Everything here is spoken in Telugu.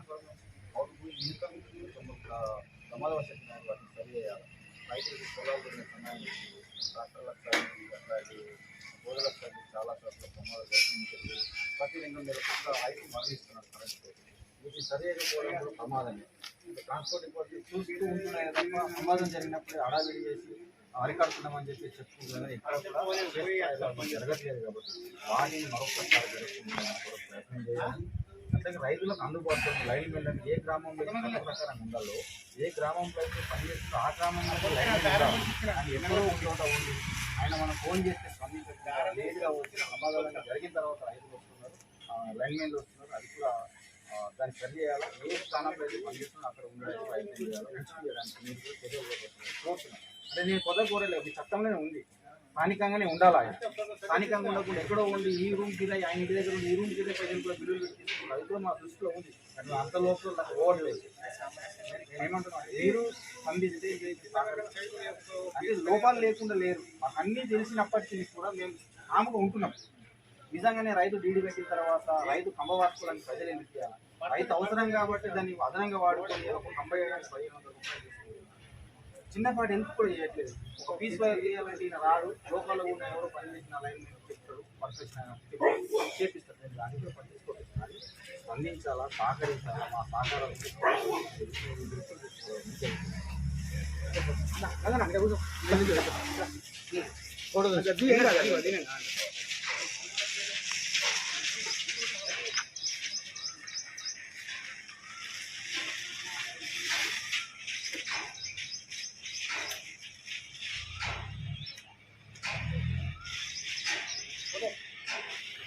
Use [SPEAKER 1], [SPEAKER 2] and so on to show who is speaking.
[SPEAKER 1] ಆಂದೋಲನ ಅವರು ಇನ್ಕಮಿಂಗ್ ప్రమాదవశాత్తు నేను వాటిని సరి చేయాలి రైతులకి పొలాలు కొన్ని సమయం ట్రాక్టర్లకు సరి అట్లాగే గోడలకు సరి చాలా చోట్ల ప్రమాదాలు జరుగుతుంది ప్రతి రెండు వేల కోట్ల ఐదు మరణిస్తున్నారు కరెంట్ వీటిని సరి చేయకపోవడం కూడా ప్రమాదమే ట్రాన్స్పోర్ట్ ఇప్పటికీ చూస్తూ ఉంటున్నాయి తప్ప అరికడుతున్నామని చెప్పి చెప్పుకుంటున్నా జరగట్లేదు కాబట్టి వాటిని మరొకసారి ప్రయత్నం చేయాలి అట్లాగే రైతులకు అందుబాటులో లైన్ వెళ్ళండి ఏ గ్రామంలో ప్రకారం ఉండాలో ఏ గ్రామంలో అయితే పనిచేస్తుందో ఆ గ్రామంలో కూడా లైన్ ఉండాలి ఎన్నో చోట ఉంది. ఆయన మనం ఫోన్ చేస్తే స్పందించారు లేట్గా వచ్చిన సమాధానం జరిగిన తర్వాత రైతులు వస్తున్నారు. లైన్ మెన్లు వస్తున్నారు. అది కూడా దాన్ని సరి చేయాలి. ఏ స్థానంలో అయితే పనిచేస్తున్నా అక్కడ ఉండడానికి ప్రయత్నం చేయాలి చేయడానికి మీరు కూడా చర్యలు కోరుతున్నాను అంటే నేను కొత్త కోరలేదు మీ చట్టంలోనే ఉంది. స్థానికంగానే ఉండాలి ఆయన? స్థానికంగా ఉండకుండా ఎక్కడో ఉండి ఈ రూమ్ కింద ఆయన ఇంటి దగ్గర ఉండి ఈ రూమ్ కింద ప్రజలు కూడా బిల్లులు పెట్టి అది కూడా మా దృష్టిలో ఉంది. కానీ అంత లోపల నాకు ఓడలేదు నేను ఏమంటున్నాను మీరు స్పందిస్తే అంటే లోపాలు లేకుండా లేరు. మాకు అన్నీ తెలిసినప్పటికీ కూడా మేము ఆమెగా ఉంటున్నాం. నిజంగానే రైతు డీడీ పెట్టిన తర్వాత రైతు కంబవర్చుకోవడానికి ప్రజలు ఎందుకు చేయాలి? రైతు అవసరం కాబట్టి దాన్ని అదనంగా వాడుకొని ఒక కంబ చిన్నపాటి ఎందుకు కూడా చేయట్లేదు. ఒక పీస్ వైర్ చేయాలంటే ఈయన రాడు లోకల్లో ఉన్న ఎవరో పని చేసిన లైన్ చెప్తాడు వర్కర్స్ చేపిస్తాడు నేను పట్టించుకోవాలి స్పందించాలా సహకరించాలా? మా సహకారం